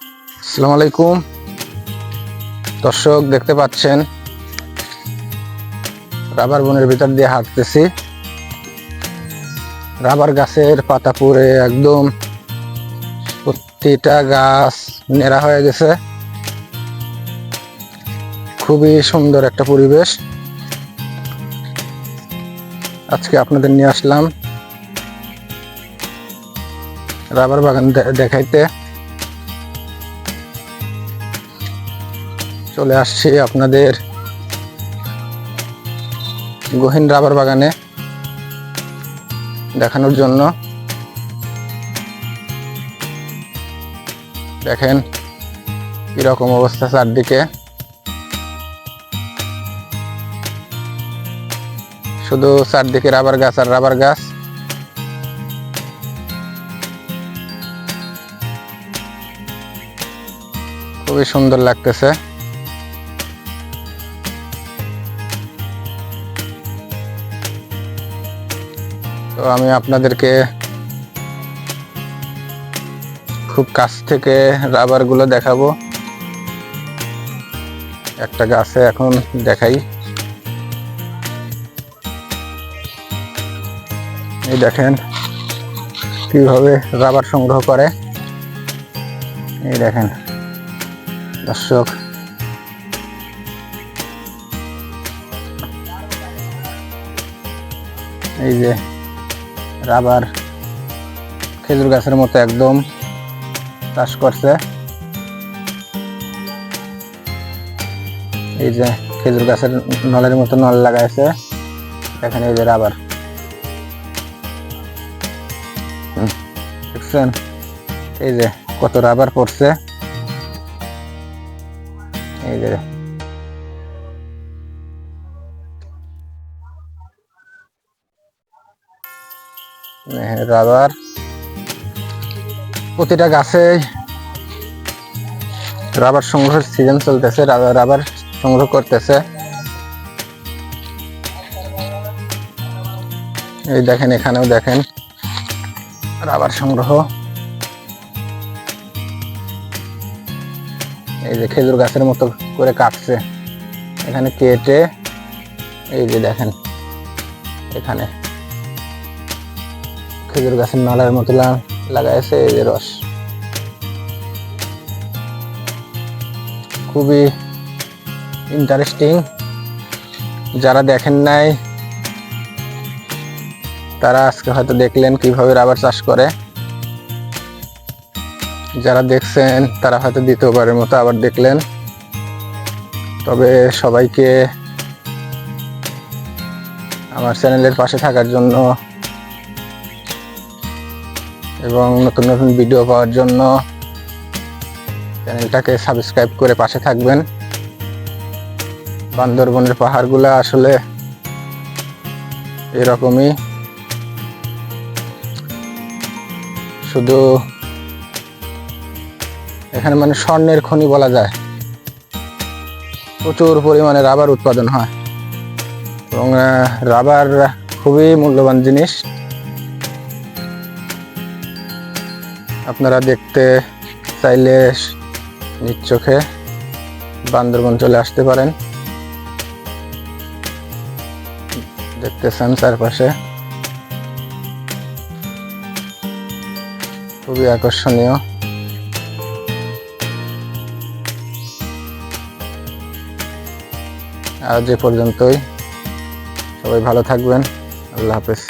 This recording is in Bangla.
আসসালামু আলাইকুম। দর্শক, দেখতে পাচ্ছেন, রাবার বনের ভিতর দিয়ে হাঁটতেছি। রাবার গাছের পাতা পুড়ে একদম প্রতিটা গাছ নেড়া হয়ে গেছে। খুবই সুন্দর একটা পরিবেশ। আজকে আপনাদের নিয়ে আসলাম রাবার বাগান দেখাইতে। চলে আসছি আপনাদের গহীন রাবার বাগানে দেখানোর জন্য। দেখেন কীরকম অবস্থা চারদিকে। শুধু চারদিকে রাবার গাছ আর রাবার গাছ। খুবই সুন্দর লাগতেছে। আমি আপনাদেরকে খুব কাছ থেকে রাবারগুলো দেখাবো। একটা গাছে এখন দেখাই। এই দেখেন কীভাবে রাবার সংগ্রহ করে। এই দেখেন দর্শক। এই যে রাবার খেজুর গাছের মতো একদম চাষ করছে। এই যে খেজুর গাছের নলের মতো নল লাগাইছে। এখানে এই যে রাবার। দেখছেন? এই যে কত রাবার পড়ছে। এই যে রাবার প্রতিটা গাছে রাবার সংগ্রহের সিজন চলতেছে রাবার রাবার সংগ্রহ করতেছে। এই দেখেন, এখানেও দেখেন রাবার সংগ্রহ। এই যে খেজুর গাছের মতো করে কাটছে। এখানে কেটে, এই যে দেখেন, এখানে। খেজুর গাছের নালার মতো লাগাইছে এই রস। খুবই ইন্টারেস্টিং যারা দেখেন নাই, তারা আজকে হয়তো দেখলেন কীভাবে রাবার চাষ করে। যারা দেখছেন, তারা হয়তো দ্বিতীয়বারের মতো আবার দেখলেন। তবে সবাইকে আমার চ্যানেলের পাশে থাকার জন্য এবং নতুন নতুন ভিডিও পাওয়ার জন্য চ্যানেলটাকে সাবস্ক্রাইব করে পাশে থাকবেন। বান্দরবনের পাহাড়গুলো আসলে এরকমই। শুধু এখানে মানে স্বর্ণের খনি বলা যায়। প্রচুর পরিমাণে রাবার উৎপাদন হয়। এবং রাবার খুবই মূল্যবান জিনিস। আপনারা দেখতে চাইলে নিজ চোখে বান্দরবন চলে আসতে পারেন। দেখতেছেন চারপাশে। খুবই আকর্ষণীয়। আজ এ পর্যন্তই। সবাই ভালো থাকবেন। আল্লাহ হাফেজ।